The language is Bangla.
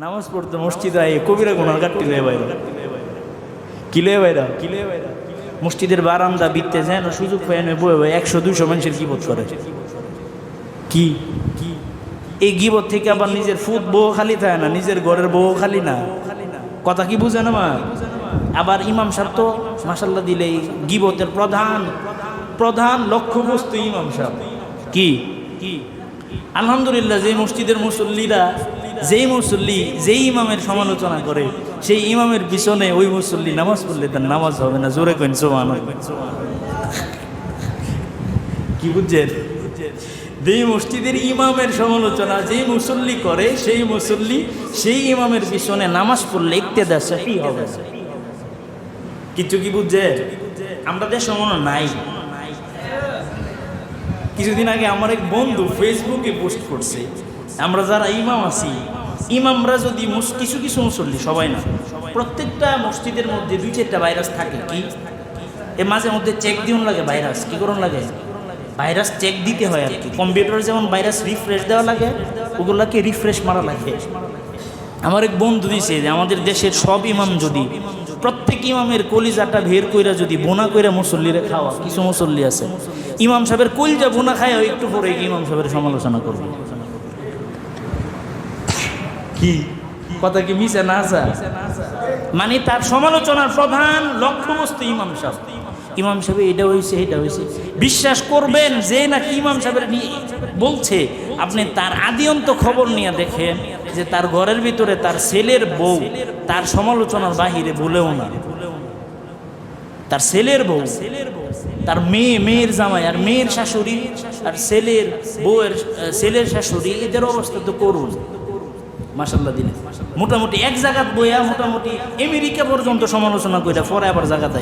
নামাজ পড়তে মসজিদে আয়ে কবিরা গুনার কাটতে লয়ে বাইরা কি লয়ে বাইরা কি লয়ে মসজিদের বারান্দা বিত্তে যায় না সুযোগ পায় না, বয়ে বয়ে একশো, দুইশো মানুষের গিবত করে। কি? কি এই গিবত থেকে আবার নিজের ফুট বউ খালি থাকে না, নিজের ঘরের বউ খালি না। কথা কি বুঝে না আবার ইমাম সাহেব তো মাসাল্লাহ দিলে গিবতের প্রধান প্রধান লক্ষ্যবস্তু ইমাম সাহেব। কি কি? আলহামদুলিল্লাহ, যে মসজিদের মুসল্লিরা যেই মুসল্লি, যেই ইমামের সমালোচনা করে, সেই ইমামের পিছনে ওই মুসল্লি নামাজ পড়লে তার নামাজ হবে না। জোরে কইন সোমান কি বুঝছেন? যেই মসজিদের ইমামের সমালোচনা, যেই মুসল্লি করে, সেই মুসল্লি সেই ইমামের পিছনে নামাজ পড়লে ইত্তেদা সহি হবে। কিছু কি বুঝছে আমরা দেশ মনে নাই। কিছুদিন আগে আমার এক বন্ধু ফেসবুকে পোস্ট করছে আমরা যারা ইমাম আছি, ইমামরা যদি কিছু কিছু মুসল্লি, সবাই না, প্রত্যেকটা মসজিদের মধ্যে দুই চারটা ভাইরাস থাকে, কি? এ মাঝে মধ্যে চেক দিন লাগে ভাইরাস, কি করুন লাগে? ভাইরাস চেক দিতে হয় আর কি। কম্পিউটারে যেমন ভাইরাস রিফ্রেশ দেওয়া লাগে, ওগুলোকে রিফ্রেশ মারা লাগে। আমার এক বন্ধু দিছে যে, আমাদের দেশের সব ইমাম যদি, প্রত্যেক ইমামের কলিজাটা ভের কইরা যদি বোনা কইরা মুসল্লিরে খাওয়া, কিছু মুসল্লি আছে, ইমাম সাহেবের কলিজা বোনা খায় একটু পরে ইমাম সাহেবের সমালোচনা করবে। কি? কথা কি মিশে না আসা মানে তার সমালোচনার প্রধান লক্ষ্যবস্তু ইমাম সাহেব। ইমাম সাহেব এটা হয়েছে এটা হয়েছে বিশ্বাস করবেন যে নাকি ইমাম সাহেবের বলছে। আপনি তার আদিয়ন্ত খবর নিয়ে দেখেন যে তার ঘরের ভিতরে তার ছেলের বউ, তার সমালোচনার বাহিরে বলেও না। তার ছেলের বউ, তার মেয়ে, মেয়ের জামাই আর মেয়ের শাশুড়ি, আর ছেলের বউয়ের ছেলের শাশুড়ি, এদের অবস্থা তো করুন। মাসাল্লাহ দিনে। মোটামুটি এক জায়গাত বইয়া মোটামুটি আমেরিকা পর্যন্ত সমালোচনা করে পরে আবার জায়গাতে